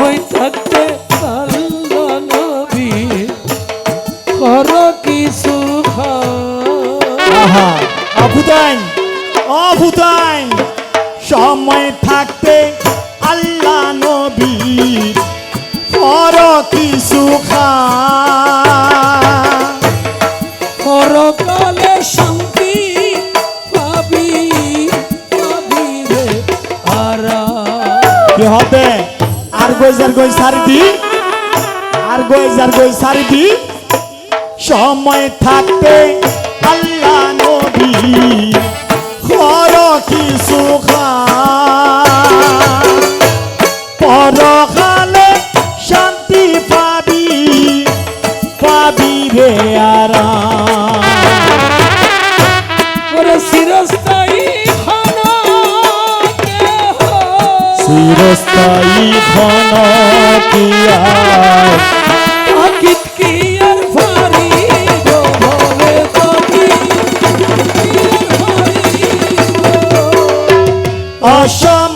থাকতে নবী কর কিছু অভুতাইন অভুতাইন সময় থাকতে আল্লাহ নবী পর কিছু খা পরকালে শান্তি পাবি পাবি রে আরা। কি হবে? আর গইজার গই আর গইজার গই সময় থাকতে আল্লাহ নবী কর কিছু খা পরকালে শান্তি পাবি পাবি রে আরাম। ওরে চিরস্থায়ী খানা Oh, show.